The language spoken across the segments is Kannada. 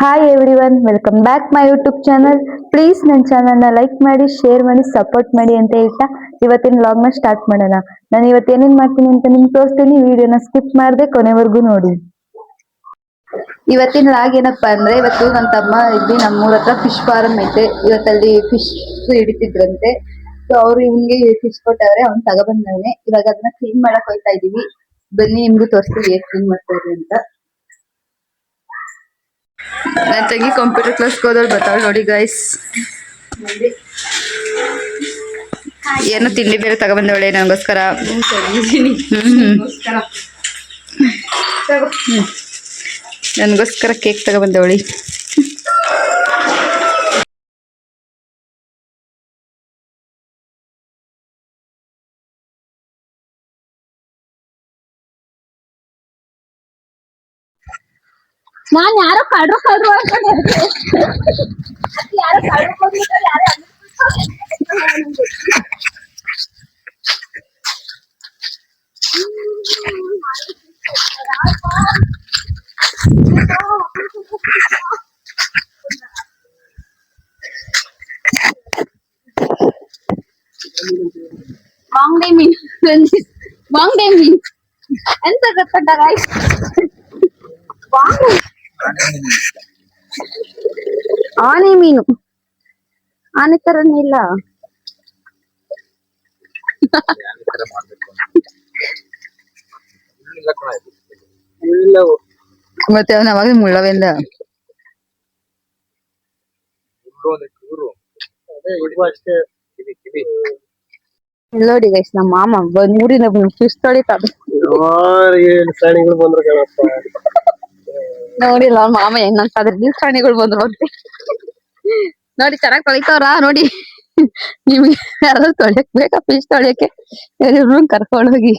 Hi everyone welcome back my YouTube channel please ನನ್ನ ಚಾನಲ್ನ ಲೈಕ್ ಮಾಡಿ ಶೇರ್ ಮಾಡಿ ಸಪೋರ್ಟ್ ಮಾಡಿ ಅಂತ ಹೇಳ್ತಾ ಇವತ್ತಿನ ವ್ಲಾಗ್ನ ಸ್ಟಾರ್ಟ್ ಮಾಡೋಣ. ನಾನು ಇವತ್ತು ಏನೇನು ಮಾಡ್ತೀನಿ ಅಂತ ನಿಮ್ಗೆ ತೋರಿಸ್ತೀನಿ ವಿಡಿಯೋನ ಸ್ಕಿಪ್ ಮಾಡಿದೆ ಕೊನೆವರೆಗೂ ನೋಡಿ. ಇವತ್ತಿನ ಲಾಗ್ ಏನಪ್ಪಾ ಅಂದ್ರೆ ಇವತ್ತು ನನ್ನ ತಮ್ಮ ಇಲ್ಲಿ ನಮ್ಮೂರ ಹತ್ರ ಫಿಶ್ ಫಾರ್ಮ್ ಐತೆ. ಇವತ್ತಲ್ಲಿ ಫಿಶ್ ಹಿಡಿತಿದ್ರಂತೆ. ಸೊ ಅವ್ರು ಇವ್ನಿಗೆ ಫಿಶ್ ಕೊಟ್ಟವ್ರೆ, ಅವ್ನ್ ನಾನೇ ಇವಾಗ ಅದನ್ನ ಕ್ಲೀನ್ ಮಾಡಕ್ ಹೋಯ್ತಾ ಇದೀವಿ. ಬನ್ನಿ ನಿಮ್ಗೂ ತೋರಿಸ್ತೀವಿ ಹೇಗ್ ಕ್ಲೀನ್ ಮಾಡ್ತಾರೆ ಅಂತ. ನನ್ನ ತಂಗಿ ಕಂಪ್ಯೂಟರ್ ಕ್ಲಾಸ್ಗೆ ಹೋದವ್ರು ಬರ್ತಾಳೆ ನೋಡಿ ಗೈಸ್ ಏನೋ ತಿಂಡಿ ಬೇರೆ ತಗೊಬಂದವಳೆ ನನಗೋಸ್ಕರ? ನನಗೋಸ್ಕರ. ಕೇಕ್ ತಗೊಬಂದವಳಿ. ನಾನ್ ಯಾರೋ ಕಳ್ರು ಕಳ್ರು ಅನ್ಕೊಂಡೆ ಯಾರೋ ಕಳ್ರು ಬಂದ್ಬಿಟ್ಟು ಯಾರೋ ಬಾಂಗ್ಡೆ ಮೀನ್ ಬಾಂಗ್ಡೆ ಮೀನ್ ಎಂತ ಗೊತ್ತುಂಟ guys? ಬಾಂಗ್ಡೆ ಆನೆ ಮೀನು ಆನೆ ತರನೇ ಇಲ್ಲ ಮತ್ತೆ ಅವನ ಅವಾಗ ಮುಳ್ಳವೆಂದ ನೋಡಿ ಗೈಸ್ ನಮ್ಮ ಮಾಮ ಬಂದೂರಿನ ಫಿಶ್ ತೊಳಿತಾರ ಪ್ರಾಣಿಗಳು ಬಂದ್ರು ಕೇಳಪ್ಪ ನೋಡಿಲ್ಲ, ಮಾಮ ಮಾಮ ಹೆಂಗಂತಾದ್ರೆ ನೀರ್ ಪ್ರಾಣಿಗಳು ಬಂದ್ರು ಅಂತೆ ನೋಡಿ, ಚೆನ್ನಾಗ್ ತೊಳಿತಾವ್ರ? ನೋಡಿ. ನಿಮ್ಗೆ ಯಾರಾದ್ರೂ ತೊಳಿಯಕ್ ಬೇಕಾ ಫಿಶ್ ತೊಳಿಯಕ್ಕೆ? ಎಲ್ಲರೂ ಕರ್ಕೊಂಡು ಹೋಗಿ.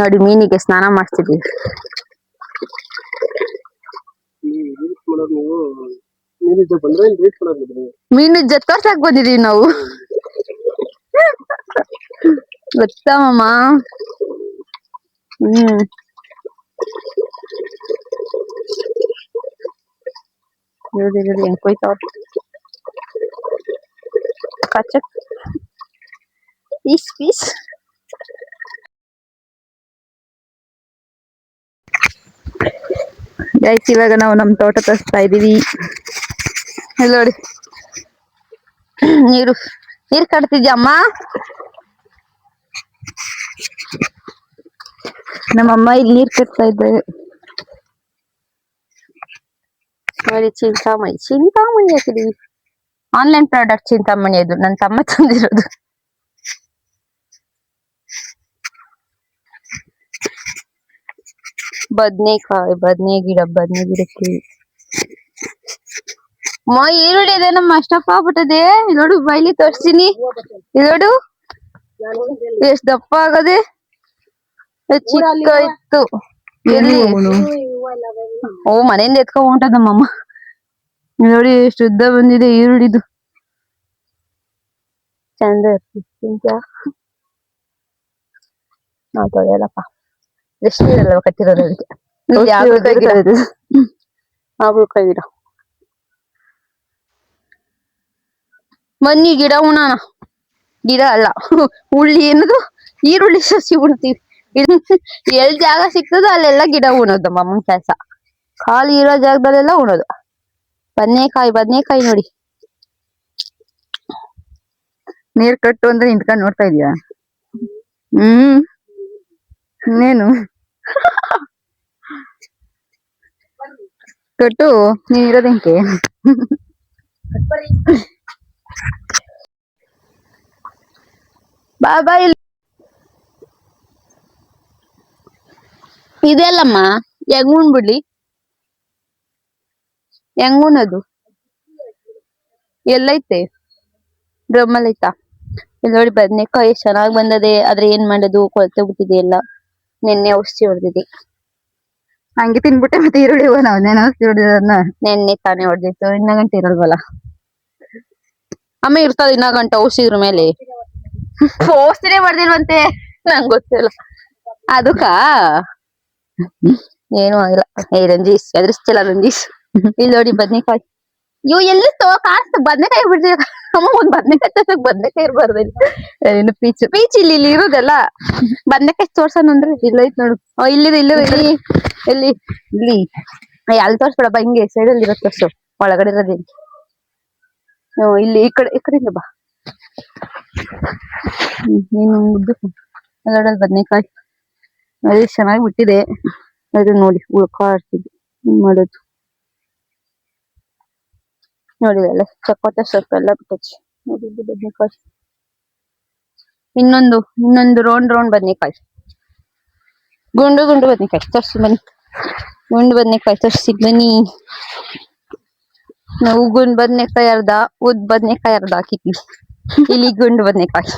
ನೋಡಿ, ಮೀನಿಗೆ ಸ್ನಾನ ಮಾಡ್ತಿದ್ವಿ ನೀವು ಮೀನು ಜತ್ತೋರ್ಸಕ್ ಬಂದಿದೀವಿ ನಾವು. ಗೊತ್ತಾ, ಮಾಮ? ಹ್ಮ್ ನೋಡಿ ನೋಡಿ ಹೆಂಗ್ ಕೊಯ್ತಾವ್ರ ಕಚ್ಚಕ್ ಪೀಸ್ ಪೀಸ್ ಗೈಸ್ ಇವಾಗ ನಾವು ನಮ್ ತೋಟ ತರಿಸ್ತಾ ಇದೀವಿ ಇಲ್ಲಿ ನೋಡಿ ನೀರು ನೀರ್ ಕಟ್ತಿದ್ಯಮ್ಮ ನಮ್ಮಮ್ಮ ಇಲ್ಲಿ ನೀರ್ ಕಟ್ತಾ ಇದ್ದಾರೆ. ನೋಡಿ, ಚಿಂತಾಮಣಿ ಚಿಂತಾಮಣಿ ಹಾಕಿದೀವಿ ಆನ್ಲೈನ್ ಪ್ರಾಡಕ್ಟ್ ಚಿಂತಾಮಣಿ ಅದು. ನನ್ನ ತಮ್ಮ ತಂದಿರೋದು. ಬದ್ನೆಕಾಯಿ ಬದ್ನೆ ಗಿಡ ಬದ್ನೆ ಗಿಡಕ್ಕೆ ಮ, ಈರುಳ್ಳಿ ಇದೆ ನಮ್ಮ ಅಷ್ಟಪ್ಪ ಇಲ್ಲ್ ನೋಡು ಬೈಲಿ ತೋರ್ಸ್ತೀನಿ. ನೋಡು. ಎಷ್ಟ್ ದಪ್ಪ ಆಗದೆ. ಚಿಕ್ಕ ಇತ್ತು. ಎಲ್ಲಿ? ಓ ಮನೆಯಿಂದ ಎತ್ಕೊಂಡ್ ಹೊಂಟದಮ್ಮ ನೋಡಿ ಎಷ್ಟು ಉದ್ದ ಬಂದಿದೆ ಈರುಳ್ಳಿದು. ಚಂದ ನಾವು ತೊಳೆಯಲ್ಲಪ್ಪ. ಎಷ್ಟು ಇರಲ್ಲ ಕಟ್ಟಿರೋದು ಅದಕ್ಕೆ? ಗಿಡ ಬನ್ನಿ ಗಿಡ ಉಣಾನ ಗಿಡ ಅಲ್ಲ ಉಳ್ಳಿ ಏನದು? ಈರುಳ್ಳಿ ಸಸಿ ಉಣ್ತೀವಿ. ಇದು ಎಲ್ ಜಾಗ ಸಿಗ್ತದೋ ಅಲ್ಲೆಲ್ಲ ಗಿಡ ಉಣೋದು ಮಮ್ಮನ ಕೆಲಸ. ಖಾಲಿ ಇರೋ ಜಾಗದಲ್ಲೆಲ್ಲ ಉಣೋದು. ಬದ್ನೇಕಾಯಿ ಬದ್ನೇಕಾಯಿ ನೋಡಿ. ನೀರ್ ಕಟ್ಟು ಅಂದ್ರೆ ನಿಂತ್ಕೊಂಡ್ ನೋಡ್ತಾ ಇದೀಯ? ಹ್ಮ್. ಇನ್ನೇನು? ಕಟ್ಟು ನೀನ್ ಇರೋದ್ ಹೆಂಗೆ? ಬಾ ಬಾ ಇಲ್ಲಿ ಇದೆಲ್ಲಮ್ಮ ಹೆಂಗ್ ಉಣ್ಬಿಡ್ಲಿ ಹೆಂಗ್ ಉಣ್ಣದು ಎಲ್ಲೈತೆ? ಡ್ರಮ್ಮಲ್ ಐತಾ ಇಲ್ಲಿ ನೋಡಿ ಬದ್ನೆಕಾಯಿ ಚೆನ್ನಾಗ್ ಬಂದದೆ ಆದ್ರೆ ಏನ್ ಮಾಡೋದು? ಕೊಳ್ತೆ ಬಿಟ್ಟಿದೆ ಎಲ್ಲ. ನಿನ್ನೆ ಔಷಧಿ ಹೊಡೆದಿದೆ ಹಂಗೆ ತಿನ್ಬಿಟ್ಟೆ ಮತ್ತೆ ಈರುಳ್ಳಿ ನಾವ್. ನೆನ ಹೊಡೆದಿದ್ದನ್ನ ನೆನ್ನೆ ತಾನೇ ಹೊಡೆದಿತ್ತು. ಇನ್ನ ಗಂಟೆ ಇರಲ್ವಲ್ಲ? ಅಮ್ಮ ಇರ್ತದ ಇನ್ನ ಗಂಟೆ ಔಷಧಿ ಇದ್ರ ಮೇಲೆ. ಔಷಧಿನೇ ಹೊಡೆದಿಲ್ವಂತೆ. ನಂಗೆ ಗೊತ್ತಿಲ್ಲ. ಅದಕ್ಕಾ? ಏನು ಆಗಿಲ್ಲ. ಏ ರಂಜೀಸ್ ಎದುರಿಸ್ತಿಲ್ಲ ರಂಜೀಸ್ ಇಲ್ಲಿ ನೋಡಿ ಬದ್ನೆಕಾಯಿ. ಇವು ಎಲ್ಲಿ ತೋ ಕಾಸ್ತ ಬದ್ನೆಕಾಯಿ ಬಿಡ್ತೀವಿ. ಅಮ್ಮ ಒಂದ್ ಬದ್ನೆಕಾಯಿ ತೋರ್ಸಕ್ ಬದ್ನೆಕಾಯಿ ಇರ್ಬಾರ್ದು. ಏನು ಪೀಚ್ ಪೀಚ್ ಇಲ್ಲಿ ಇಲ್ಲಿ ಇರೋದಲ್ಲ. ಬದ್ನೆಕಾಯಿ ತೋರ್ಸೋಣ ಅಂದ್ರೆ ಇಲ್ಲ ನೋಡು. ಇಲ್ಲ ಇಲ್ಲಿ. ಇಲ್ಲಿ ಇಲ್ಲಿ. ಇಲ್ಲಿ ಅಲ್ಲಿ ತೋರ್ಸ್ಬೇಡಪ್ಪ ಹಿಂಗೆ ಸೈಡ್ ಅಲ್ಲಿ ಇರೋ ತೋರ್ಸು. ಒಳಗಡೆ ಇರೋದೇನ್ ಹ್ಮ್, ಇಲ್ಲಿ ಈ ಕಡೆ ಈ ಕಡೆಯಿಂದ ಬಾ. ನೀನು ಬದ್ನೆಕಾಯಿ. ಅದು ಚೆನ್ನಾಗಿ ಬಿಟ್ಟಿದೆ. ಅದು ನೋಡಿ ಉಳ್ಕಾಡ್ತಿದ್ದೆ ಏನ್ ಮಾಡೋದು? ನೋಡಿದಲ್ಲ ಚಕೋತ ಸೊಪ್ಪು ಎಲ್ಲ ಬಿಟ್ಟಚ್ಚಿ ನೋಡಿದ್ದು ಬದ್ನೆಕಾಯಿ. ಇನ್ನೊಂದು ಇನ್ನೊಂದು ರೌಂಡ್ ರೌಂಡ್ ಬದ್ನೆಕಾಯಿ. ಗುಂಡು ಗುಂಡು ಬದ್ನೆಕಾಯಿ. ತರ್ಸಿ ಬನ್ನಿ. ಗುಂಡು ಬದ್ನೆಕಾಯಿ ತರ್ಸಿ ಬನ್ನಿ. ನಾವು ಗುಂಡ್ ಬದ್ನೆಕಾಯಿ ಅರ್ಧ ಉದ್ ಬದ್ನೆಕಾಯಿ ಅರ್ಧ ಹಾಕಿದ್ವಿ. ಇಲ್ಲಿ ಗುಂಡು ಬದ್ನೆಕಾಯಿ.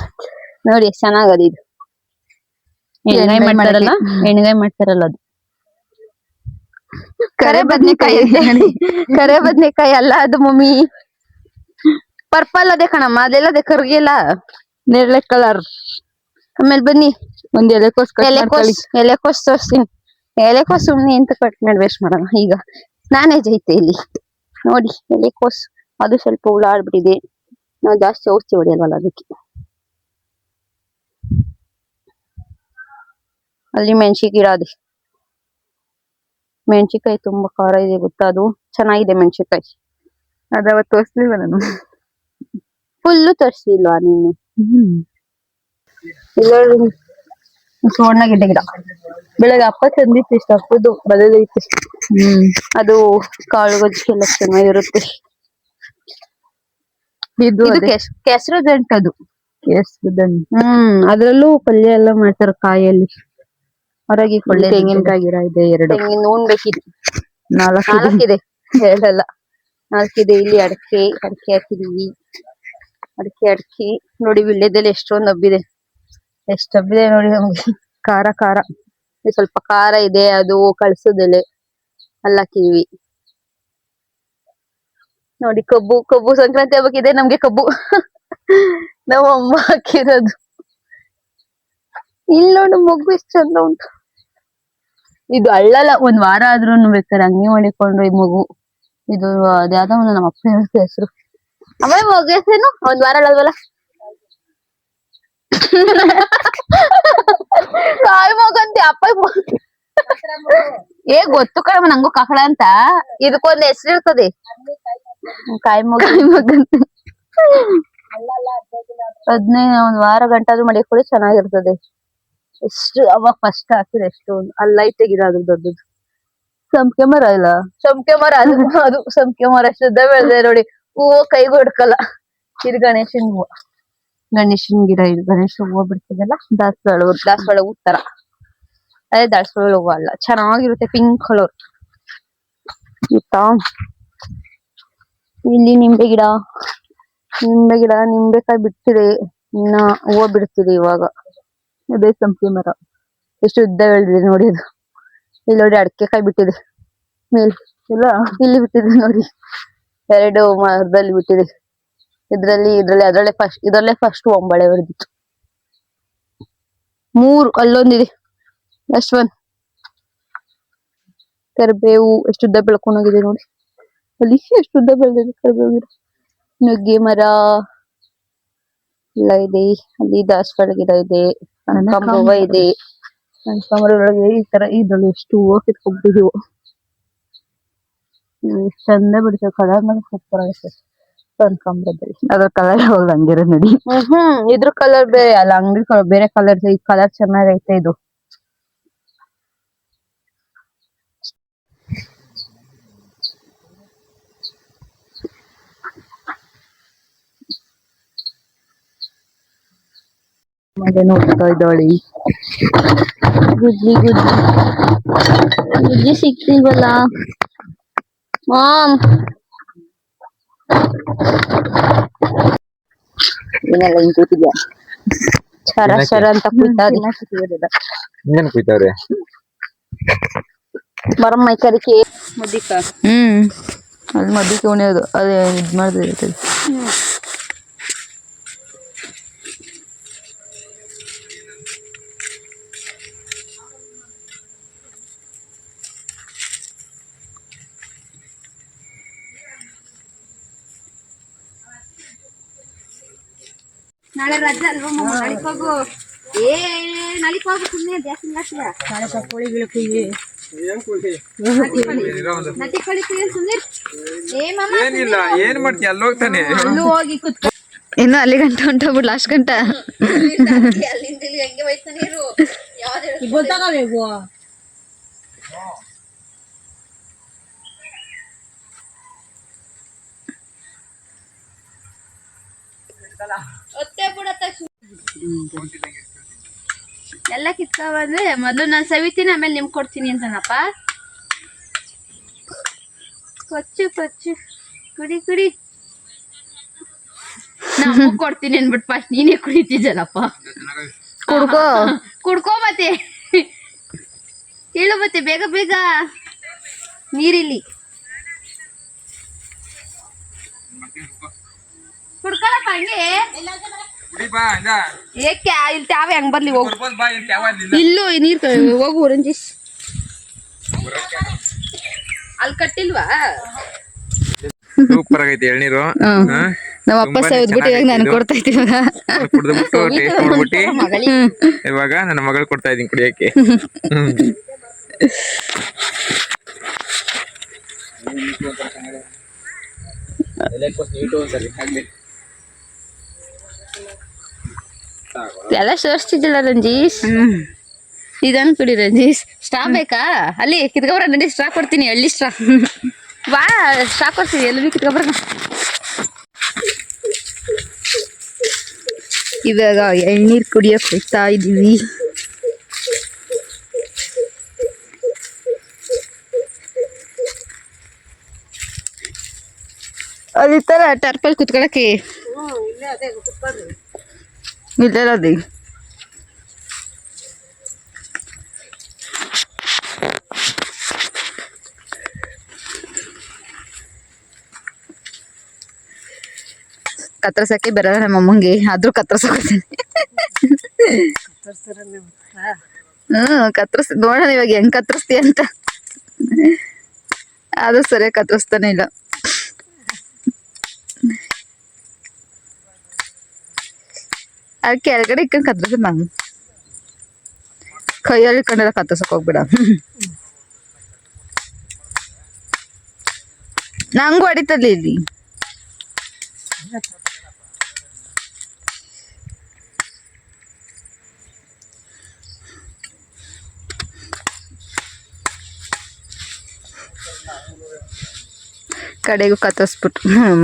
ನೋಡಿ ಚೆನ್ನಾಗದಿದು ಎಣ್ಗಾಯಿ ಮಾಡ್ತಾರಲ್ಲ? ಎಣ್ಗಾಯಿ ಮಾಡ್ತಾರಲ್ಲ ಅದು. ಕರೆ ಬದ್ನೆಕಾಯಿ ಕರೆ ಬದ್ನೆಕಾಯಿ. ಅಲ್ಲ ಅದು ಮಮ್ಮಿ. ಪರ್ಪಲ್ ಅದೇ ಕಣಮ್ಮ ಅದೆಲ್ಲ ಅದೇ ಕರ್ಗಿಲ್ಲ. ನೇರಳೆ ಕಲರ್ ಆಮೇಲೆ ಬನ್ನಿ. ಒಂದ್ ಎಲೆಕೋಸ್ ಎಲೆಕೋಸ್ ಎಲೆಕೋಸ್ ತೋರ್ಸ್ತೀನಿ. ಎಲೆಕೋಸ್ ಸುಮ್ನೆ ಎಂತ ಕಟ್ ಮಾಡಿ ವೇಸ್ಟ್ ಮಾಡಲ್ಲ ಈಗ. ನಾನೇಜ್ ಐತೆ ಇಲ್ಲಿ. ನೋಡಿ ಎಲೆಕೋಸ್. ಅದು ಸ್ವಲ್ಪ ಹುಳ ಆಡ್ಬಿಟ್ಟಿದೆ ನಾವು ಜಾಸ್ತಿ ಔಷಧಿ ಹೊಡೆಯಲ್ವಲ್ಲ ಅದಕ್ಕೆ. ಅಲ್ಲಿ ಮೆಣಸಿ ಗಿಡ ಇದೆ. ಮೆಣಸಿನಕಾಯಿ ತುಂಬಾ ಖಾರ ಇದೆ ಗೊತ್ತಾ ಅದು? ಚೆನ್ನಾಗಿದೆ ಮೆಣಸಿಕಾಯಿ ಅದಾವ ತೋರಿಸ್ಲಿಲ್ವ ನಾನು? ಫುಲ್ಲು ತರಿಸಿಲ್ವಾ ನೀನು? ಸುವರ್ಣ ಗಿಡ್ಡೆ ಗಿಡ. ಬೆಳಗ್ಗೆ ಅಪ್ಪ ತಂದಿತ್ತು ಇಷ್ಟ ಅಪ್ಪದು ಬದಲೈತಿ ಅದು ಕಾಳು ಗೊಜ್ಜಿಗೆಲ್ಲ ಚೆನ್ನಾಗಿರುತ್ತೆ. ಇದು ಇದು ಅದು. ಕೆಸರು ದಂಟ್ ಹ್ಮ್ ಅದ್ರಲ್ಲೂ ಪಲ್ಯ ಎಲ್ಲ ಮಾಡ್ತಾರ ಕಾಯಲ್ಲಿ. ಹೊರಗೆ ಕೊಳ್ಳೆ ತೆಂಗಿನಕಾಯಿ ಗಿಡ ಇದೆ ಎರಡು. ತೆಂಗಿನ ಉಣ್ಬೇಕಿದೆ ನಾಲ್ಕು ಇದೆ. ನಾಲ್ಕಿದೆ. ಎರಡಲ್ಲ. ನಾಲ್ಕಿದೆ. ಇಲ್ಲಿ ಅಡಕೆ ಅಡಕೆ ಹಾಕಿದೀವಿ. ಅಡಕೆ ಅಡಕೆ. ನೋಡಿ ವಿಳ್ಯದಲ್ಲಿ ಎಷ್ಟೊಂದು ಹಬ್ಬಿದೆ. ಎಷ್ಟು ಹಬ್ಬಿದೆ ನೋಡಿ ನಮ್ಗೆ. ಖಾರ ಖಾರ. ಸ್ವಲ್ಪ ಖಾರ ಇದೆ. ಅದು ಕಳ್ಸೋದೆಲೆ ಅಲ್ಲಿ ಹಾಕಿದೀವಿ. ನೋಡಿ ಕಬ್ಬು ಕಬ್ಬು ಸಂಕ್ರಾಂತಿ ಹಬ್ಬಕ್ಕಿದೆ ನಮ್ಗೆ ಕಬ್ಬು. ನಮ್ಮ ಅಮ್ಮ ಹಾಕಿರೋದು. ಇಲ್ಲಿ ನೋಡು ಮಗು ಎಷ್ಟು ಚಂದ ಉಂಟು. ಇದು ಅಳ್ಳಲ್ಲ ಒಂದ್ ವಾರ ಆದ್ರೂನು ಬೇಕಾದ್ರೆ ಹಂಗೆ ಮಾಡಿಕೊಂಡು ಈ ಮಗು. ಇದು ಅದ್ಯಾವ್ದೋ ಒಂದು ನಮ್ಮ ಅಪ್ಪ ಹೇಳ್ತ ಹೆಸರು. ಅಮ್ಮ ಮಗು ಹೆಸರೇನು? ಒಂದ್ ವಾರ ಅಳಲ್ವಲ್ಲ? ಕಾಯಿ ಅಂತ ಅಪ್ಪ ಏ ಗೊತ್ತು ಕಣಮ್ಮ ನಂಗು ಕಹಳ ಅಂತ. ಇದಕ್ಕೊಂದ್ ಹೆಸರು ಇರ್ತದೆ. ಕಾಯಿ ಮಗ. ಮಗಂತೆ ಹದಿನೈದು ಒಂದ್ ವಾರ ಗಂಟಾದ್ರೂ ಮಡಿ ಕೊಡಿ ಚೆನ್ನಾಗಿರ್ತದೆ. ಎಷ್ಟು ಅವಾಗ ಫಸ್ಟ್ ಹಾಕಿದ್ರೆ ಎಷ್ಟು ಲೈಟ್ ಗಿಡ ಅದ್ರ ದೊಡ್ಡದು. ಸಂಪಿಗೆ ಮರ ಇಲ್ಲ? ಸಂಪಿಗೆ ಮರ ಅದು ಅದು ಸಂಪಿಗೆ ಮರ ಬೆಳೆದಿದೆ ನೋಡಿ. ಹೂವು ಕೈಗೂ ಹಿಡ್ಕಲ್ಲ. ಇದು ಗಣೇಶನ್ ಹೂವು. ಗಣೇಶನ್ ಗಿಡ ಇದು ಗಣೇಶ ಹೂವು ಬಿಡ್ತದಲ್ಲ? ದಾಸವಾಳ ಹೂವು- ದಾಸವಾಳ ಹೂ ತರ. ಅದೇ ದಾಸವಾಳ ಹೂವು ಅಲ್ಲ ಚೆನ್ನಾಗಿರುತ್ತೆ ಪಿಂಕ್ ಕಲರ್ ಗೊತ್ತಾ? ಇಲ್ಲಿ ನಿಂಬೆ ಗಿಡ. ನಿಂಬೆ ಗಿಡ ನಿಂಬೆಕಾಯಿ ಬಿಡ್ತಿದೆ. ಇನ್ನ ಹೂವು ಬಿಡ್ತಿದೆ ಇವಾಗ. ಅದೇ ಸಂಪಿಗೆ ಮರ. ಎಷ್ಟು ಉದ್ದ ಬೆಳೆದಿದೆ ನೋಡಿ ಅದು. ಇಲ್ಲಿ ನೋಡಿ ಅಡಕೆ ಕಾಯಿ ಬಿಟ್ಟಿದೆ. ಮೇಲ್ ಇಲ್ಲ ಇಲ್ಲಿ ಬಿಟ್ಟಿದೆ ನೋಡಿ. ಎರಡು ಮರದಲ್ಲಿ ಬಿಟ್ಟಿದೆ. ಇದ್ರಲ್ಲಿ ಇದ್ರಲ್ಲಿ, ಅದರಲ್ಲೇ ಫಸ್ಟ್ ಇದರಲ್ಲೇ ಫಸ್ಟ್ ಒಂಬಳೆ ಹೊಡೆದಿತ್ತು ಮೂರು, ಅಲ್ಲೊಂದಿದೆ. ನೆಕ್ಸ್ಟ್ ಒನ್ ಕರಿಬೇವು, ಎಷ್ಟು ಉದ್ದ ಬೆಳ್ಕೊಂಡೋಗಿದೆ ನೋಡಿ. ಅಲ್ಲಿ ಎಷ್ಟು ಉದ್ದ ಬೆಳೆದಿದೆ ಕರಿಬೇವು ಗಿಡ. ನುಗ್ಗೆ ಮರ. ಎಲ್ಲ ಇದೆ. ಅಲ್ಲಿ ದಾಸವಾಳ ಗಿಡ ಇದೆ. ಕನಕಾಂಬರ ಇದೆ ಒಳಗೆ ಈ ತರ ಇದ್ರಲ್ಲಿ ಎಷ್ಟು ಹೂವು ಎಷ್ಟ್ ಚಂದ ಬಿಡ್ತೇವೆ. ಕಲರ್ ಮೇಲೆ ಸೂಪರ್ ಆಗುತ್ತೆ. ಕನಕಾಂಬರದಲ್ಲಿ ಅದ್ರ ಕಲರ್ ಯಾವಾಗ್ಲೂ ಹಂಗಿರೋ ನೋಡಿ. ಹ್ಮ್ ಹ್ಮ್ ಇದ್ರ ಕಲರ್ ಬೇರೆ ಅಲ್ಲ. ಅಂಗಡಿ ಬೇರೆ ಕಲರ್ ಈ ಕಲರ್ ಚೆನ್ನಾಗೈತೆ ಇದು. ಮತ್ತೆ ನೋಡ್ತಾ ಇದ್ದಾಳೆ. ಗುಜ್ಜಿ ಗುಜ್ಜಿ ಗುಜ್ಜಿ ಸಿಕ್ತಿಲ್ವಲ್ಲ? ಮಾಮ್. ಏನೆಲ್ಲ ಹಿಂಗ್ ಕೂತಿದ್ಯಾ? ಶರ ಶರ ಅಂತ ಇನ್ನೇನ್ ಕುಯ್ತಾವ್ರೆ ಬರಮ್ಮ ಕರಿಕೆ ಮುದಿಕ ಹ್ಮ್. ಅಲ್ಲಿ ಮದಿಕೆ ಉಣಿಯೋದು. ಅದೇ ಇದ್ ಮಾಡ್ದಿರ್ತದೆ ನಾಳೆ ರಜೆ ಅಲ್ವಾ ಮಮ್ಮ? ನಾಳಿಕ್ ಹೋಗು. ಏ ನಾಳಿಕ್ ಹೋಗು ಸುಮ್ಮನೆ ನಾಳೆ ಕೋಳಿ ಕೊಡಿ ನಟಿ ಕಳಿ ಸುಮ್ಮನೆ ಏ ಮಮ್ಮ ಏನಿಲ್ಲ ಏನ್ ಮಾಡ್ತೀಯ ಅಲ್ಲಿ ಹೋಗ್ತಾನೆ. ಅಲ್ಲೂ ಹೋಗಿ ಕುತ್ಕೊ ಇನ್ನು ಅಲ್ಲಿ ಗಂಟ ಹೊಂಟೋಗ್ಬಿಡ್ ಲಾಸ್ಟ್ ಗಂಟ. ಅಲ್ಲಿಂದ ಇಲ್ಲಿ ಹೆಂಗೆ ಹೋಯ್ತಾನೆ ಇರು. ಯಾವ್ದು ಒತ್ತೆ ಬಿಡತ್ತ ಎಲ್ಲ ಕಿತ್ಕೊ ಬಂದ್ರೆ ಮೊದ್ಲು ನಾನು ಸವಿತೀನಿ ಆಮೇಲೆ ನಿಮ್ಗೆ ಕೊಡ್ತೀನಿ ಅಂತನಪ್ಪ. ಕೊಚ್ಚು ಕೊಚ್ಚು. ಕುಡಿ ಕುಡಿ. ನಾನು ಕೊಡ್ತೀನಿ ಅನ್ಬಿಟ್ಟು ಫಸ್ಟ್ ನೀನೇ ಕುಡಿತಿದ್ದಲ್ಲಪ್ಪ. ಕುಡ್ಕೋ. ಕುಡ್ಕೋ ಮತ್ತೆ. ಹೇಳು ಮತ್ತೆ ಬೇಗ ಬೇಗ. ನೀರಿಲ್ಲಿ. ಕುಡ್ಕೊಳಪ್ಪ ಹಂಗೆ. ಏಕೆ ಇಲ್ಲಿ ತ್ಯಾವ ಹೆಂಗ್ ಬರ್ಲಿ ಹೋಗು. ಇಲ್ಲಿ ಯಾವ ಇಲ್ಲ ಇಲ್ಲೂ ನೀರ್ ಹೋಗು ರಂಜೀಶ್. ಅಲ್ಲಿ ಕಟ್ಟಿಲ್ವಾ? ಸೂಪರ್ ಆಗೈತಿ ಎಳ್ನೀರು? ನಮ್ಮ ಅಪ್ಪ ಸೌದ್ಬಿಟ್ಟು ಇವಾಗ ನಾನು ಕೊಡ್ತಾ ಇದ್ದೀವಿ? ಟೇಸ್ಟ್ ಮಾಡ್ಬಿಟ್ಟು ಇವಾಗ ನನ್ನ ಮಗಳು ಕೊಡ್ತಾ ಇದೀನಿ ಕುಡಿಯಕ್ಕೆ. ಹ್ಮ್. ಎಲ್ಲ ಸೋರ್ಸ್ತಿದ್ದಿಲ್ಲ ರಂಜೀಶ್. ಇದನ್ ಕುಡಿ ರಂಜೀಶ್. ಸ್ಟಾ ಬೇಕಾ? ಅಲ್ಲಿ ಕಿತ್ಕೊಬರ ನಡಿ ಸ್ಟ್ರಾ ಕೊಡ್ತೀನಿ ಹಳ್ಳಿ ಸ್ಟಾ ಬಾ ಸ್ಟ್ರಾ ಕೊಡ್ತೀನಿ ಎಲ್ಲಿ ಕಿತ್ಕೊಬರ? ಇವಾಗ ಎಳ್ನೀರ್ ಕುಡಿಯಕ್ ಹೋಗ್ತಾ ಇದೀವಿ ಅದೇ ತರ ಟರ್ಪಲ್ ಕುತ್ಕೊಳಕ್ಕೆ. ಇಲ್ಲೇ ಅದೇ ಕತ್ರಸಕ್ಕೆ ಬರಲ್ಲ ನಮ್ಮ ಅಮ್ಮಂಗೆ ಆದ್ರೂ ಕತ್ತರಿಸ್ಕೊತೀನಿ ಹ್ಮ್ ಕತ್ರಸ್ ನೋಡೋಣ ಇವಾಗ ಹೆಂಗ್ ಕತ್ತರಿಸ್ತೀಯ ಅಂತ ಆದ್ರೂ ಸರಿಯಾಗಿ ಕತ್ತರಿಸ್ತಾನೆ ಇಲ್ಲ ಅಲ್ಲಿ ಕೆಳಗಡೆ ಇಕ್ಕಂಡ್ ಕತ್ರಸ ನಂಗ್. ಕೈಯಲ್ಲಿ ಇಟ್ಕೊಂಡೆಲ್ಲ ಕತ್ತರ್ಸಕ್ ಹೋಗ್ಬೇಡ. ನಂಗೂ ಹೊಡಿತಲ್ಲಿ ಇಲ್ಲಿ. ಕಡೆಗೂ ಕತ್ತರಿಸ್ಬಿಟ್ಟು ಹ್ಮ್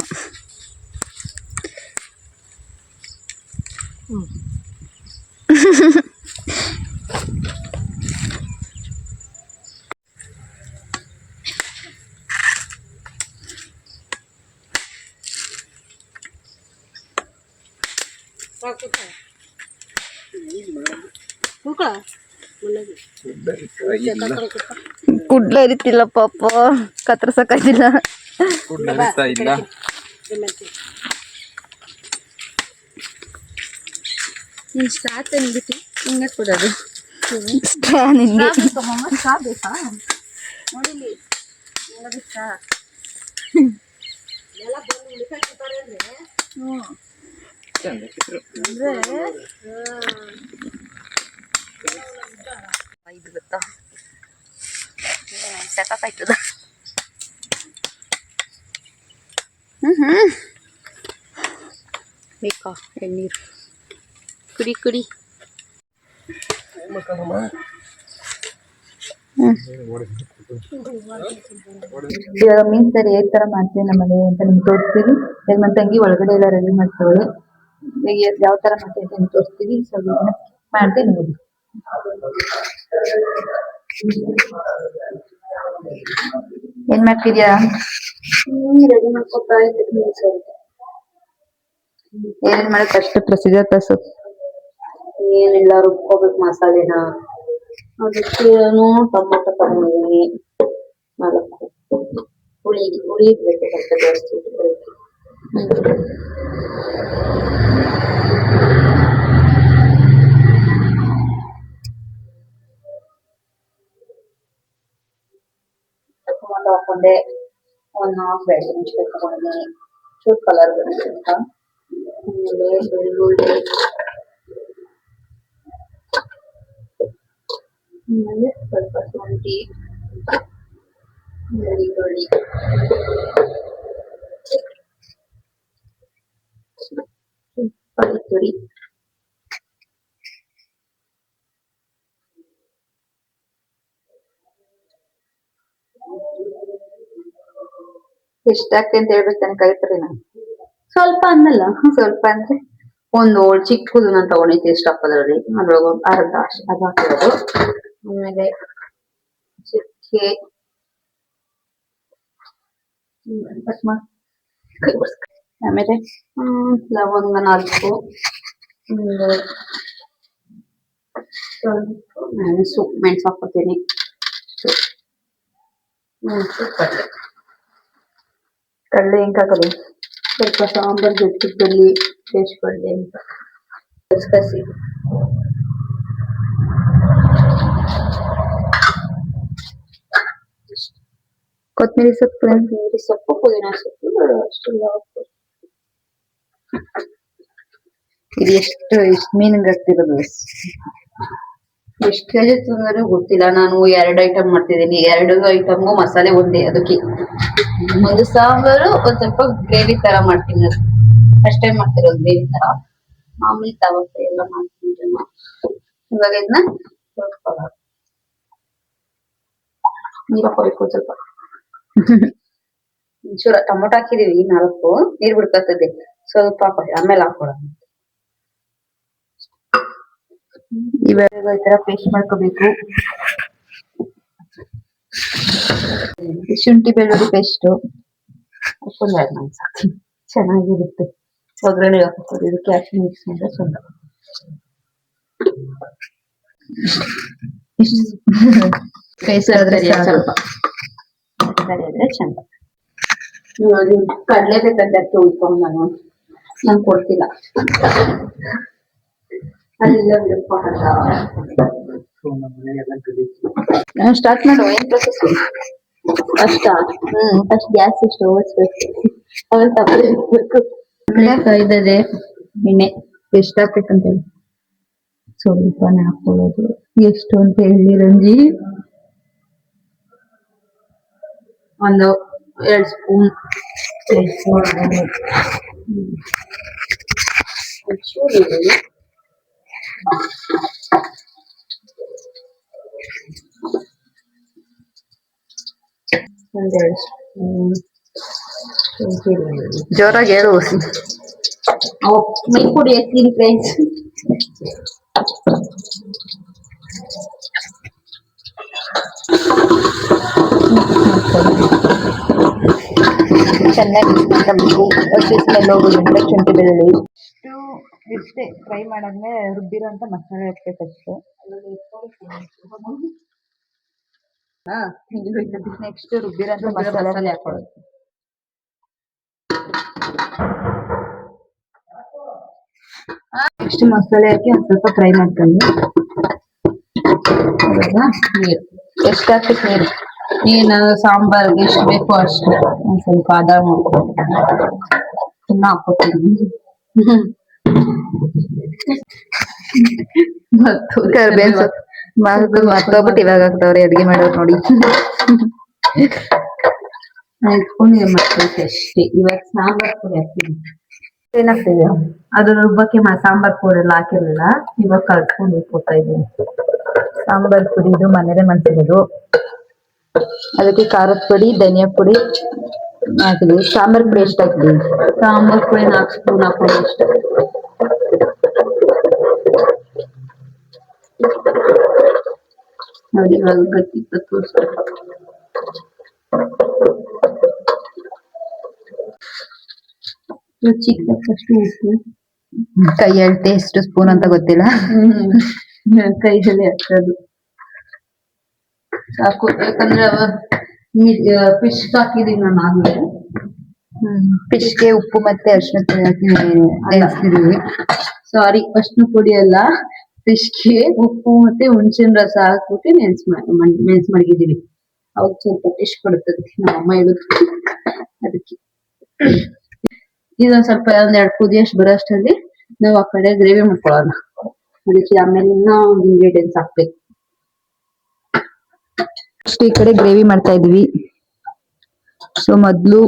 ಕುಡ್ಲ ಇರಿತಿಲ್ಲ ಪಾಪ ಕತ್ತರ್ಸಕ್ಕಾಗಿಲ್ಲ ಕುಡ್ದು ಅನಿಸ್ತಾ ಇಲ್ಲ ನೀನ್ ಸ್ಟ್ರಾ ತಂದ್ಬಿಟ್ಟು ಹಿಂಗೆ ಕೊಡೋದು ಸ್ಟ್ರಾ ನಿನ್ಗೆ ಸ್ಟ್ರಾ ಬೇಕಾ ನೋಡಿಲಿ ನೋಡೋದು ಸ್ಟ್ರಾ ಇದು ಗೊತ್ತಾ? ಹ್ಮ್ ಹ್ಮ್ ಬೇಕಾ ಎಳ್ನೀರು ಕುಡಿ ಕುಡಿ. ಮೀನ್ ಸರಿ ಯಾವ ತರ ಮಾಡ್ತೀವಿ ನಮ್ಮನೆ ಅಂತ ನಿಮ್ಗೆ ತೋರಿಸ್ತೀವಿ. ಈಗ ನನ್ನ ತಂಗಿ ಒಳಗಡೆ ಎಲ್ಲ ರೆಡಿ ಮಾಡ್ತಾವಳೆ ಯಾವ ತರ ಮಾಡ್ತೀವಿ ಅಂತ ನಿಮ್ಗೆ ತೋರಿಸ್ತೀವಿ. ಸ್ವಲ್ಪ ಮಾಡ್ತೀವಿ ನೋಡಿ. ಏನ್ ಮಾಡ್ತಿದ್ಯಾ ರೆಡಿ ಮಾಡ್ಕೊತಾ ಇದ್ದೆ ಮೀನ್ ಸಾರಿ ಏನೇನ್ ಮಾಡಕ್ ಫಸ್ಟ್ ಪ್ರೊಸೀಜರ್ ತರ್ಸು ಏನಿಲ್ಲ ರುಬ್ಕೋಬೇಕು ಮಸಾಲೆನ ಅದಕ್ಕೆ ಟೊಮೊಟೊ ತಗೊಂಡಿದ್ದೀನಿ ನಾಲ್ಕು ಹುಳಿ ಹುಳಿ ಬೇಕು ಸ್ವಲ್ಪ ಜಾಸ್ತಿ ಇಟ್ಕೊಳ್ಬೇಕು. ಟೊಮೊಟೊ ಹಾಕೊಂಡೆ ಒಂದು ನಾಲ್ಕು ಬೆಳ್ಳುಳ್ಳಿ ಮೆಣಸಿನ್ಕಾಯಿ ತಗೊಂಡಿದ್ದೀನಿ ಚೂರು ಕಲರ್ ಬಂದಿರುತ್ತಾ ಆಮೇಲೆ ಬೆಳ್ಳುಳ್ಳಿ ಆಮೇಲೆ ಸ್ವಲ್ಪ ಶುಂಠಿ ಬೆಳ್ಳುಳ್ಳಿ ಪುಡಿ ಪುಡಿ ಎಷ್ಟಾಗ್ತದೆ ಅಂತ ಹೇಳ್ಬೇಕು ತನಕ ಕರಿತಾರೆ ನಾನು ಸ್ವಲ್ಪ ಅನ್ನಲ್ಲ ಸ್ವಲ್ಪ ಅಂದ್ರೆ ಒಂದು ಓಳ್ ಚಿಕ್ಕದು ನಾನು ತಗೊಂಡಿದ್ದೆ ಎಷ್ಟು ಹಪ್ಪದಲ್ಲಿ ಅದ್ರೊಳಗೆ ಅರ್ಧ ಅದು ಹಾಕಿರೋದು. ಆಮೇಲೆ ಚಕ್ಕೆ ಆಮೇಲೆ ಹ್ಮ್ ಲವಂಗ ನಾಲ್ಕು. ಒಂದು ಮೆಣಸು ಮೆಣಸು ಹಾಕೋತೀನಿ ಮೆಣಸು ಕಡಲೆ ಕಡಲೆ ಹೆಂಗ್ ಹಾಕೋದು ಸ್ವಲ್ಪ ಸಾಂಬಾರ್ ಜೊತೆದಲ್ಲಿ ಟೇಸ್ಟ್ ಕೊಡಲಿ ಅಂತ ಕಸಿ ಕೊತ್ತಂಬರಿ ಸೊಪ್ಪು ಕೊತ್ತಂಬರಿ ಸೊಪ್ಪು ಪುದೀನ ಸೊಪ್ಪು ಅಷ್ಟೆಲ್ಲ ಹಾಕ್ಬೋದು. ಇದು ಎಷ್ಟು ಎಷ್ಟು ಮೀನಿಗೆ ಆಗ್ತಿರೋದು ಎಷ್ಟು ಕೆಜಿ ತಂದ್ರೆ ಗೊತ್ತಿಲ್ಲ. ನಾನು ಎರಡು ಐಟಮ್ ಮಾಡ್ತಿದ್ದೀನಿ. ಎರಡು ಐಟಮ್ಗೂ ಮಸಾಲೆ ಒಂದೇ ಅದಕ್ಕೆ. ಒಂದು ಸಾಂಬಾರು, ಒಂದ್ ಸ್ವಲ್ಪ ಗ್ರೇವಿ ತರ ಮಾಡ್ತೀನಿ. ಅಷ್ಟೇ ಮಾಡ್ತಿರೋದು ಗ್ರೇವಿ ತರ. ಮಾಮೂಲಿ ತವಕ್ಕೆ ಎಲ್ಲ ಮಾಡ್ತೀನಿ. ಇವಾಗ ಇದನ್ನ ಸ್ವಲ್ಪ ನೀರು ಹಾಕೋಬೇಕು ಒಂದ್ ಸ್ವಲ್ಪ. ಒಂಚೂರ ಟೊಮೊಟೊ ಹಾಕಿದೀವಿ, ನಾಲ್ಕು. ನೀರ್ ಬಿಡ್ಕತ್ತದೆ ಸ್ವಲ್ಪ ಆಮೇಲೆ ಹಾಕೊಳ್ಳೋಣ. ಇವಾಗ ಈ ತರ ಪೇಸ್ಟ್ ಮಾಡ್ಕೋಬೇಕು. ಶುಂಠಿ ಬೆಳ್ಳುಳ್ಳಿ ಪೇಸ್ಟ್ ಎರಡು ನಾನು ಸಾಕು. ಚೆನ್ನಾಗಿರುತ್ತೆ. ಒಗ್ಗರಣೆ ಹಾಕೋದು ಇದಕ್ಕೆ ಹಾಕಿ ಮಿಕ್ಸ್ ಮಾಡಿದ್ರೆ ಚಂದ. ಸಾಕು. ಸ್ವಲ್ಪ. ಕರಿಯಾದ್ರೆ ಚಂದ. ಇವಾಗ ಕಡಲೆ ಬೇಕಂತ ಉಳ್ಕೊಂಡು ನಾನು ನಾನು ಕೊಡ್ತಿಲ್ಲ. ಸ್ಟಾರ್ಟ್ ಮಾಡು ಏನ್ ಪ್ರೊಸೆಸ್ ಅಷ್ಟ ಹ್ಮ್ ಫಸ್ಟ್ ಗ್ಯಾಸ್ ಸ್ಟವ್ ಹಚ್ಬೇಕು ಆಮೇಲೆ ತಪ್ಪಲೆ ಇಟ್ಬೇಕು ಕಾಯ್ದದೆ ಎಣ್ಣೆ ಎಷ್ಟು ಹಾಕ್ಬೇಕಂತ ಹೇಳಿ ಸ್ವಲ್ಪನೇ ಹಾಕೊಳ್ಳೋದು ಎಷ್ಟು ಅಂತ ಹೇಳಿ ರಂಜಿ ಒಂದು ಎರಡ್ ಸ್ಪೂನ್ ಒಂದೆರಡು ಸ್ಪೂನ್ ಶುಂಠಿ ಬೆಳ್ಳುಳ್ಳಿ ಜೋರಾಗಿ ಹೇಳು ಮೈ ಪುಡಿ ಎತ್ತೀನಿ ಫ್ರೆಂಡ್ಸ್. ಚೆನ್ನಾಗಿ ಮಾಡ್ಕೊಬೇಕು ಅಷ್ಟು ಸ್ಮೆಲ್ ಹೋಗೋದ್ರಿಂದ ಶುಂಠಿ ಬೆಳ್ಳುಳ್ಳಿ ಇಷ್ಟು ಇಷ್ಟೇ ಫ್ರೈ ಮಾಡಾದ್ಮೇಲೆ ರುಬ್ಬಿರೋಂಥ ಮಸಾಲೆ ಹಾಕ್ಬೇಕಷ್ಟೇ ಹಾ ನೆಕ್ಸ್ಟ್ ರುಬ್ಬಿರೋಂಥ ಮಸಾಲೆ ಹಾಕೊಳ್ಳೋದು ನೆಕ್ಸ್ಟ್ ಮಸಾಲೆ ಹಾಕಿ ಒಂದ್ ಸ್ವಲ್ಪ ಫ್ರೈ ಮಾಡ್ಕೊಂಡು ನೀರು. ಎಷ್ಟು ಹಾಕ್ಬೇಕು ನೀರು? ನೀನು ಸಾಂಬಾರ್ಗೆ ಎಷ್ಟು ಬೇಕೋ ಅಷ್ಟು. ಒಂದ್ ಸ್ವಲ್ಪ ಆದ ಮಾಡ್ಕೊಂಡು ಇನ್ನ ಹಾಕೋತೀನಿ ಕರ್ಬೇವಿನ ಸೊಪ್ಪು. ಮರ್ದು ಮರ್ತೋಗ್ಬಿಟ್ಟು ಇವಾಗ ಆಗ್ತಾವ್ರಿ ಅಡ್ಗೆ ಮಾಡೋರು ನೋಡಿ. ಇಟ್ಕೊಂಡು ಅಷ್ಟೇ. ಇವಾಗ ಸಾಂಬಾರ್ ಪುಡಿ ಹಾಕ್ತೀನಿ. ಏನಾಗ್ತಿದೆ? ಅದು ರುಬ್ಬಕ್ಕೆ ಸಾಂಬಾರ್ ಪುಡಿ ಎಲ್ಲ ಹಾಕಿರಲಿಲ್ಲ. ಇವಾಗ ಕಲ್ತ್ಕೊಂಡು ಇಟ್ಕೊತಾ ಇದ್ದೀನಿ. ಸಾಂಬಾರ್ ಪುಡಿ ಇದು ಮನೇಲೆ ಮಾಡ್ತಿರೋದು. ಅದಕ್ಕೆ ಖಾರದ ಪುಡಿ ಧನಿಯಾ ಪುಡಿ ಹಾಕಿದ್ವಿ. ಸಾಂಬಾರ್ ಪುಡಿ ಎಷ್ಟು ಹಾಕಿದ್ವಿ ಸಾಂಬಾರ್ ಪುಡಿ ನಾಲ್ಕು ಸ್ಪೂನ್ ಹಾಕೊಂಡು ಅಷ್ಟೇ. ನೋಡಿ ಇವಾಗ ಗಟ್ಟಿ ತೋರಿಸ್ಬೇಕು ರುಚಿಗೆ ತಕ್ಕಷ್ಟು ಉಪ್ಪು ಕೈ ಅಳತೆ ಎಷ್ಟು ಸ್ಪೂನ್ ಅಂತ ಗೊತ್ತಿಲ್ಲ. ಕೈಯಲ್ಲಿ ಹಾಕೋದು ಸಾಕು ಯಾಕಂದ್ರೆ ಫಿಶ್ ಹಾಕಿದೀನಿ ನಾನು ಆಗ್ಲೇ. ಫಿಶ್ಗೆ ಉಪ್ಪು ಮತ್ತೆ ಅರಿಶಿನ ಪುಡಿ ಹಾಕಿ ಸಾರಿ ಅರ್ಶಿನ ಪುಡಿ ಅಲ್ಲ. ಫಿಶ್ಗೆ ಉಪ್ಪು ಮತ್ತೆ ಹುಣಸಿನ ರಸ ಹಾಕ್ಬಿಟ್ಟು ನೆನ್ಸ್ ನೆನ್ಸ್ ಮಡಗಿದೀವಿ ಅವಾಗ ಸ್ವಲ್ಪ ಟೇಸ್ಟ್ ಕೊಡುತ್ತೆ ನಮ್ಮ ಅಮ್ಮ ಹೇಳಿದ್ರು ಅದಕ್ಕೆ. ಇದೊಂದ್ ಸ್ವಲ್ಪ ಒಂದ್ ಎರಡು ಕುದಿ ಅಷ್ಟು ಬರೋ ಅಷ್ಟರಲ್ಲಿ ನಾವು ಆ ಕಡೆ ಗ್ರೇವಿ ಮಾಡ್ಕೊಳ್ಳೋಣ. ಅದಕ್ಕೆ ಆಮೇಲೆ ಇನ್ನ ಒಂದು ಇಂಗ್ರೀಡಿಯೆಂಟ್ಸ್ ಹಾಕ್ಬೇಕು. ಈ ಕಡೆ ಗ್ರೇವಿ ಮಾಡ್ತಾ ಇದೀವಿ ಸೊ ಮೊದ್ಲು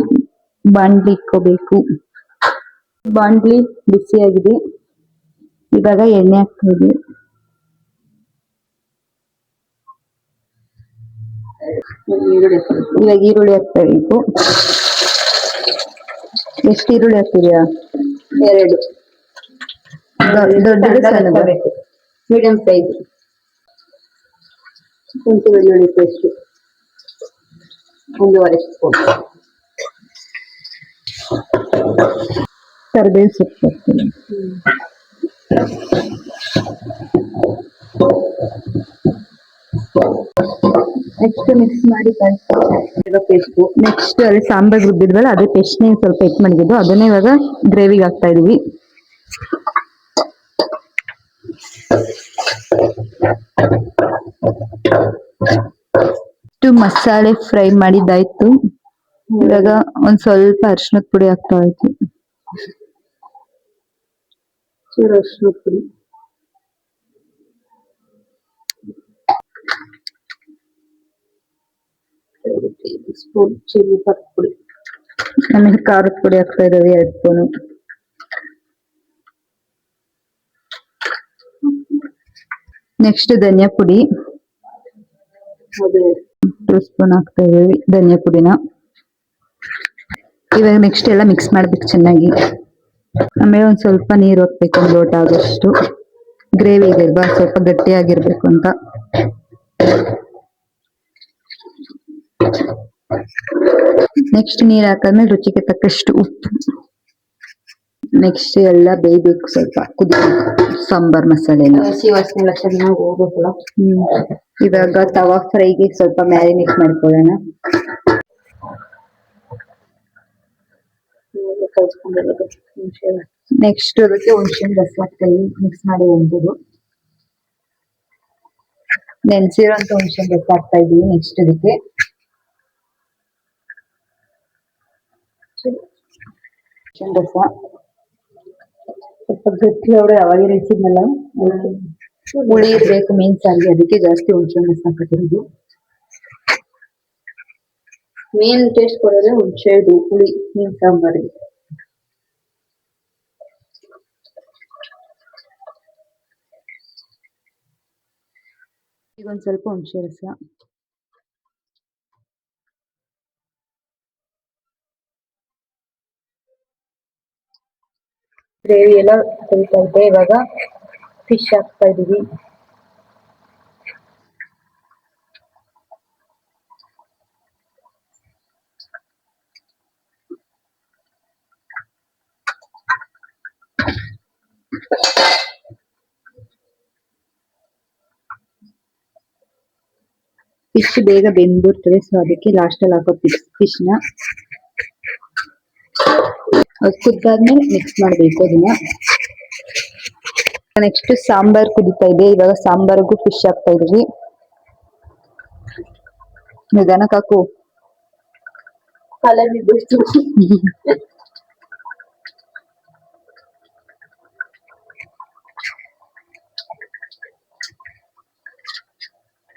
ಬಾಂಡ್ಲಿ ಇಕ್ಕೋಬೇಕು ಬಾಂಡ್ಲಿ ಬಿಸಿ ಆಗಿದೆ ಇವಾಗ ಎಣ್ಣೆ ಹಾಕ್ತಾ ಈರುಳ್ಳಿ ಹಾಕ್ಬೇಕು. ಇವಾಗ ಈರುಳ್ಳಿ ಹಾಕ್ತಾ ಬೇಕು ಎಷ್ಟು ಈರುಳ್ಳಿ ಹಾಕ್ತಿದ್ಯಾ ಎರಡು ದೊಡ್ಡದು ಸಣ್ಣದು ಮೀಡಿಯಂ ಸೈಜ್ ಶುಂಠಿ ಬೆಳ್ಳುಳ್ಳಿ ಪೇಸ್ಟ್ ಒಂದೂವರೆ ಸ್ಪೂನ್ ಕರಿಬೇವು ಸೊಪ್ಪು ಹಾಕ್ತೀನಿ ನೆಕ್ಸ್ಟ್ ಮಿಕ್ಸ್ ಮಾಡಿ ಪೇಸ್ಟು ನೆಕ್ಸ್ಟ್ ಅಲ್ಲಿ ಸಾಂಬಾರ್ ರುಬ್ಬಿದ್ವಲ್ಲ ಅದೇ ಪೇಸ್ಟ್ನೇ ಸ್ವಲ್ಪ ಎಟ್ ಮಾಡಿದ್ದು. ಅದನ್ನೇ ಇವಾಗ ಗ್ರೇವಿಗೆ ಹಾಕ್ತಾ ಇದೀವಿ. ಇಷ್ಟು ಮಸಾಲೆ ಫ್ರೈ ಮಾಡಿದ್ದಾಯ್ತು. ಇವಾಗ ಒಂದ್ ಸ್ವಲ್ಪ ಅರಿಶಿನದ ಪುಡಿ ಹಾಕ್ತಾ ಹೋಯ್ತು. ಚೂರು ಪುಡಿ. ಸ್ಪೂನ್ ಚಿಲ್ಲಿ ಪುಡಿ ಆಮೇಲೆ ಖಾರದ ಪುಡಿ ಹಾಕ್ತಾ ಇದಾವೆ ಎರಡು ಸ್ಪೂನು. ನೆಕ್ಸ್ಟ್ ಧನಿಯಾ ಪುಡಿ. ಟೂ ಸ್ಪೂನ್ ಹಾಕ್ತಾ ಇದ್ದೀವಿ, ಧನಿಯಾ ಪುಡಿನ. ಇವಾಗ ನೆಕ್ಸ್ಟ್ ಎಲ್ಲ ಮಿಕ್ಸ್ ಮಾಡ್ಬೇಕು ಚೆನ್ನಾಗಿ. ಆಮೇಲೆ ಒಂದು ಸ್ವಲ್ಪ ನೀರು ಹಾಕ್ಬೇಕು ಒಂದು ಲೋಟ ಆಗೋಷ್ಟು ಗ್ರೇವಿ ಇದೆ ಸ್ವಲ್ಪ ಗಟ್ಟಿಯಾಗಿರ್ಬೇಕು ಅಂತ. ನೆಕ್ಸ್ಟ್ ನೀರ್ ಹಾಕಾದ್ಮೇಲೆ ರುಚಿಗೆ ತಕ್ಕಷ್ಟು ಉಪ್ಪು. ನೆಕ್ಸ್ಟ್ ಎಲ್ಲ ಬೇಯ್ಬೇಕು ಸ್ವಲ್ಪ. ಕುದಿಬೇಕು ಸಾಂಬಾರ್ ಮಸಾಲೆ ಎಲ್ಲ. ಹಸಿ ವಾಸನೆ ಎಲ್ಲ ಹೋಗ್ಬೇಕಲ್ಲ. ಇವಾಗ ತವಾ ಫ್ರೈಗೆ ಸ್ವಲ್ಪ ಮ್ಯಾರಿನೇಟ್ ಮಾಡ್ಕೊಳ್ಳೋಣ. ನೆಕ್ಸ್ಟ್ ಅದಕ್ಕೆ ಹುಣಸೆ ರಸ ಕೈ ಮಿಕ್ಸ್ ಮಾಡಿ ಮಾಡಿರುವಂಥದ್ದು ನೆನ್ಸಿರೋಂಥ ಹುಣಸಿನ ರಸ ಹಾಕ್ತಾ ಇದೀವಿ ನೆಕ್ಸ್ಟ್ ಅದಕ್ಕೆ ಹುಣ್ಸೆಹಣ್ಣು ರಸ ಸ್ವಲ್ಪ ಗಟ್ಟಿ ಅವ್ರೆ ಅವಾಗ ಇಳಿಸಿದ್ನಲ್ಲ ಹುಳಿ ಇರ್ಬೇಕು ಮೀನ್ ಸಾರಿಗೆ ಅದಕ್ಕೆ ಜಾಸ್ತಿ ಹುಣಸೆ ರಸ ಹಾಕತ್ತಿರೋದು ಮೇನ್ ಟೇಸ್ಟ್ ಕೊಡೋದೇ ಹುಣಸೆ ಹುಳಿ ಮೀನ್ ಸಾಂಬಾರಿಗೆ ಈಗ ಒಂದ್ ಸ್ವಲ್ಪ ಹುಣಸೆ ರಸ. ಗ್ರೇವಿ ಎಲ್ಲ ಕುದಿತೈತೆ ಇವಾಗ ಫಿಶ್ ಹಾಕ್ತಾ ಇದೀವಿ ಫಿಶ್ ಬೇಗ ಬೆಂದಿರ್ತದೆ ಸೊ ಅದಕ್ಕೆ ಲಾಸ್ಟ್ ಅಲ್ಲಿ ಹಾಕೋ ಫಿಶ್ ಫಿಶ್ನ ಕುದ್ದಾದ್ಮೇಲೆ ಮಿಕ್ಸ್ ಮಾಡ್ಬೇಕು ಅದನ್ನ. ನೆಕ್ಸ್ಟ್ ಸಾಂಬಾರ್ ಕುದಿತಾ ಇದೆ ಇವಾಗ ಸಾಂಬಾರಿಗೂ ಫಿಶ್ ಹಾಕ್ತಾ ಇದೀವಿ. ನಿಧಾನಕ್ಕೆ ಹಾಕು ಕಲರ್ ಬಿದ್ದು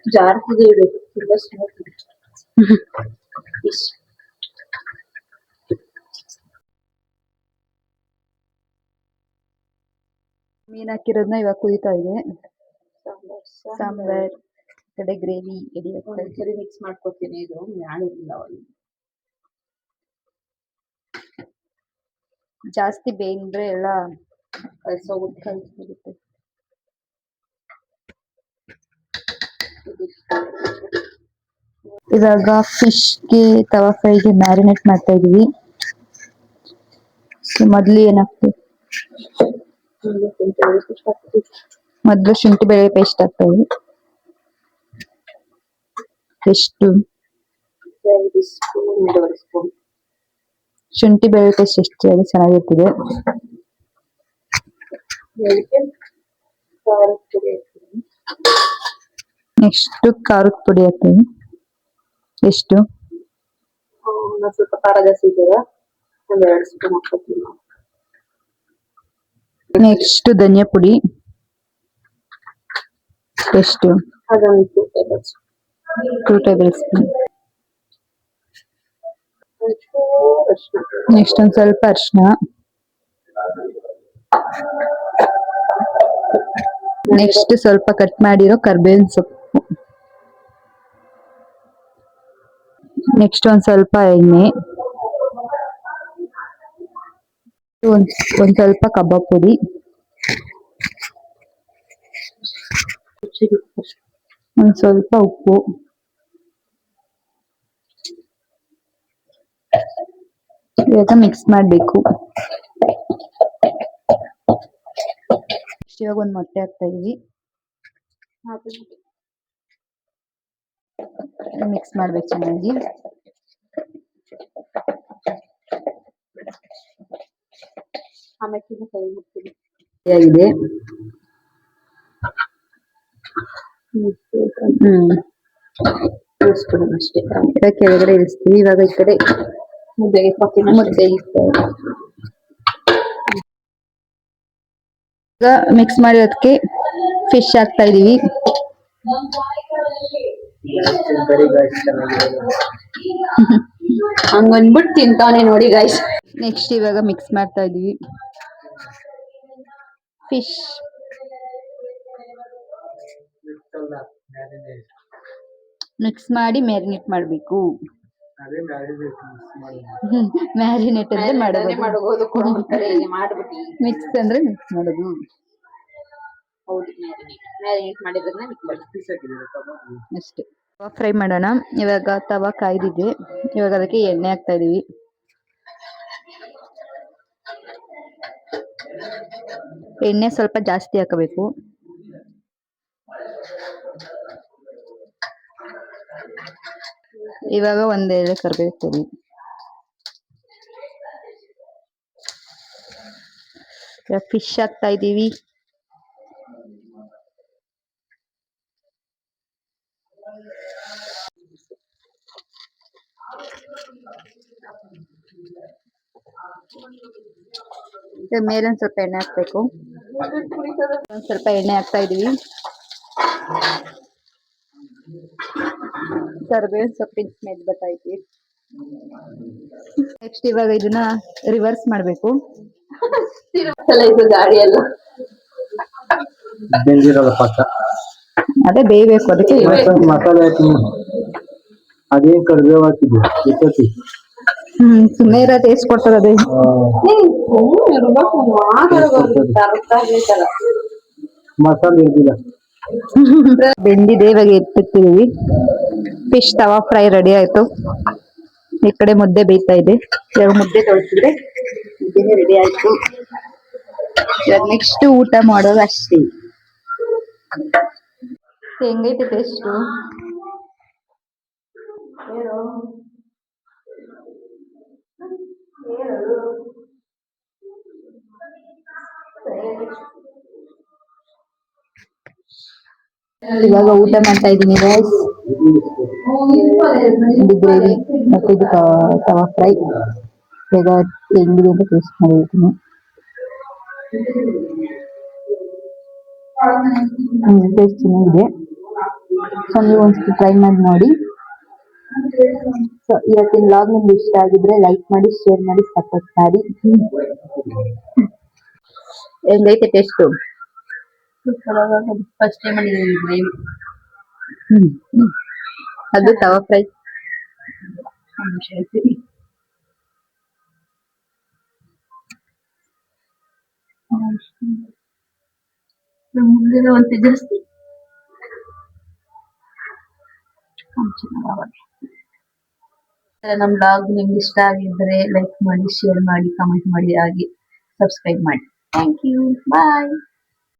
ಜಾಸ್ತಿ ಇಡಬೇಕು ತುಂಬಾ ಸ್ಮೂತ್ ಇಷ್ಟು ಮೀನ್ ಹಾಕಿರೋದನ್ನ ಇವಾಗ ಕುದಿತಾ ಇದೆ ಸಾಂಬಾರ್ ಕಡೆ ಗ್ರೇವಿ ಎಡಿ ಸರಿ ಮಿಕ್ಸ್ ಮಾಡ್ಕೊತೀನಿ ಇದು ಮಾಡಿರಲಿಲ್ಲ ಜಾಸ್ತಿ ಬೇಂದ್ರೆ ಎಲ್ಲ ಕಲ್ಸೋಗುತ್ತೆ ಕಲ್ಸ್ಬಿಡುತ್ತೆ ಇವಾಗ ಫಿಶ್ಗೆ ತವಾ ಫ್ರೈಗೆ ಮ್ಯಾರಿನೇಟ್ ಮಾಡ್ತಾ ಇದೀವಿ. ಸೊ ಮೊದ್ಲು ಏನಾಗ್ತದೆ ಮೊದ್ಲು ಶುಂಠಿ ಬೆಳ್ಳುಳ್ಳಿ ಪೇಸ್ಟ್ ಹಾಕ್ತಾ ಎಷ್ಟು ಶುಂಠಿ ಬೆಳ್ಳುಳ್ಳಿ ಪೇಸ್ಟ್ ಎಷ್ಟು ಅದು ಚೆನ್ನಾಗಿರ್ತದೆ ನೆಕ್ಸ್ಟ್ ಖಾರದ ಪುಡಿ ಹಾಕ್ತೀವಿ. ಎಷ್ಟು ಸ್ವಲ್ಪ ಖಾರ ಜಾಸ್ತಿ ಇದೆಯಲ್ಲ ಒಂದ್ ಎರಡು ಸ್ಪೂನ್ ನೆಕ್ಸ್ಟ್ ಧನಿಯಾ ಪುಡಿ. ಎಷ್ಟು. ಟೂ ಟೇಬಲ್ ಸ್ಪೂನ್ ನೆಕ್ಸ್ಟ್ ಒಂದ್ ಸ್ವಲ್ಪ ಅರಿಶಿನ ನೆಕ್ಸ್ಟ್ ಸ್ವಲ್ಪ ಕಟ್ ಮಾಡಿರೋ ಕರ್ಬೇವಿನ ಸೊಪ್ಪು. ನೆಕ್ಸ್ಟ್ ಒಂದ್ ಸ್ವಲ್ಪ ಎಣ್ಣೆ. ಒಂದ್ ಒಂದ್ ಸ್ವಲ್ಪ ಕಬಾಬ್ ಪುಡಿ. ಒಂದ್ ಸ್ವಲ್ಪ ಉಪ್ಪು. ಇವಾಗ ಮಿಕ್ಸ್ ಮಾಡಬೇಕು. ಇವಾಗ ಒಂದ್ ಮೊಟ್ಟೆ ಹಾಕ್ತಾ ಇದೀವಿ. ಮಿಕ್ಸ್ ಮಾಡ್ಬೇಕು ಚೆನ್ನಾಗಿ. ಆಮೇಲೆ ಕೈ ಮುಟ್ತೀನಿ. ಆಗಿದೆ ಹ್ಮ್. ಅಷ್ಟೇ. ಕೆಳಗಡೆ ಇರಿಸ್ತೀವಿ ಇವಾಗ ಈ ಕಡೆ ಮುದ್ದೆಗೆ ಕೊತ್ತಿನ ಮುದ್ದೆ. ಈಗ ಮಿಕ್ಸ್ ಮಾಡಿರೋದಕ್ಕೆ ಫಿಶ್ ಹಾಕ್ತಾ ಇದೀವಿ. ಬರೀ ಗಾಯ್ಸ್ ಚೆನ್ನಾಗಿದೆ ಹಂಗ ಅಂದ್ಬಿಟ್ಟು ತಿಂತಾನೆ ನೋಡಿ ಗೈಸ್ ನೆಕ್ಸ್ಟ್ ಇವಾಗ ಮಿಕ್ಸ್ ಮಾಡ್ತಾ ಇದೀವಿ. ಫಿಶ್ ಮಿಕ್ಸ್ ಮಾಡಿ ಮ್ಯಾರಿನೇಟ್ ಮಾಡಬೇಕು. ಮ್ಯಾರಿನೇಟ್ ಅಂದ್ರೆ ಮಿಕ್ಸ್ ಅಂದ್ರೆ ಮಿಕ್ಸ್ ಮಾಡೋದು. ಅಷ್ಟೇ. ಫ್ರೈ ಮಾಡೋಣ. ಇವಾಗ ತವಾ ಕಾಯ್ದಿದೆ. ಇವಾಗ ಅದಕ್ಕೆ ಎಣ್ಣೆ ಹಾಕ್ತಾ ಇದೀವಿ. ಎಣ್ಣೆ ಸ್ವಲ್ಪ ಜಾಸ್ತಿ ಹಾಕಬೇಕು. ಇವಾಗ ಒಂದೆರಡು ಕರ್ಬೇವು ತುರಿ ಫಿಶ್ ಹಾಕ್ತಾ ಇದೀವಿ. ಇವಾಗ ಮೇಲೆ ಒಂದ್ ಸ್ವಲ್ಪ ಎಣ್ಣೆ ಹಾಕ್ಬೇಕು. ಒಂದ್ ಸ್ವಲ್ಪ ಎಣ್ಣೆ ಹಾಕ್ತಾ ಇದೀವಿ ಕರ್ಬೇವಿನ ಸೊಪ್ಪಿನ ಸ್ಮೆಲ್ ಬರ್ತೈತಿ ನೆಕ್ಸ್ಟ್ ಇವಾಗ ಇದನ್ನ ರಿವರ್ಸ್ ಮಾಡ್ಬೇಕು. ಸಲ ಇದು ಗಾಡಿ ಎಲ್ಲ ಬೆಂದಿರಲ್ಲ ಪಕ್ಕ ಅದೇ ಬೇಯಬೇಕು ಅದಕ್ಕೆ. ಮಸಾಲೆ ಹಾಕಿ ಅದೇನ್ ಕರಿಬೇವು ಹಾಕಿದ್ವಿ ಹ್ಮ್ ಸುಮ್ಮನೆ ಇರೋ ಟೇಸ್ಟ್ ಕೊಡ್ತದೆ ಅದೇ. ಮಸಾಲೆ ಇರ್ದಿಲ್ಲ ಬೆಂದಿದೆ ಇವಾಗ ಎತ್ತಿರ್ತೀವಿ. ಫಿಶ್ ತವಾ ಫ್ರೈ ರೆಡಿ ಆಯ್ತು. ಈ ಕಡೆ ಮುದ್ದೆ ಬೇಯ್ತಾ ಇದೆ. ಇವಾಗ ಮುದ್ದೆ ತೊಳ್ಸಿದ್ರೆ ಮುದ್ದೆನೇ ರೆಡಿ ಆಯ್ತು. ಇವಾಗ ನೆಕ್ಸ್ಟ್ ಊಟ ಮಾಡೋದು ಅಷ್ಟೇ. ಹೆಂಗೈತೆ ಟೇಸ್ಟು ಇವಾಗ ಊಟ ಮಾಡ್ತಾ ಇದ್ದೀನಿ ರೈಸ್ ಇದು ಗ್ರೇವಿ, ಮತ್ತೆ ಇದು ತವಾ ಫ್ರೈ. ಬೇಗ ಹೆಂಗಿದೆ ಅಂತ ಟೇಸ್ಟ್ ಮಾಡಿರ್ತೀನಿ ಟೇಸ್ಟ್ ಚೆನ್ನಾಗಿದೆ. ಸೊ ನೀವು ಒಂದ್ಸತಿ ಟ್ರೈ ಮಾಡಿ ನೋಡಿ. ಸೊ ಇವತ್ತಿನ ಲಾಗ್ ನಿಮ್ಗೆ ಇಷ್ಟ ಆಗಿದ್ರೆ ಲೈಕ್ ಮಾಡಿ ಶೇರ್ ಮಾಡಿ ಸಪೋರ್ಟ್ ಮಾಡಿ. ಹೆಂಗೈತೆ ಟೇಸ್ಟು ಫಸ್ಟ್ ಟೈಮ್ ಮಾಡಿದ್ದೀನಿ ಗ್ರೇವಿ ಹ್ಮ್ ಹ್ಮ್. ಅದು ತವಾ ಫ್ರೈ ಮುಂದಿನ ಒಂದು ಜಾಸ್ತಿ ನಮ್ಮ ಬ್ಲಾಗ್ ನಿಮ್ಗೆ ಇಷ್ಟ ಆಗಿದ್ರೆ ಲೈಕ್ ಮಾಡಿ ಶೇರ್ ಮಾಡಿ ಕಮೆಂಟ್ ಮಾಡಿ, ಹಾಗೆ ಸಬ್ಸ್ಕ್ರೈಬ್ ಮಾಡಿ. Thank you bye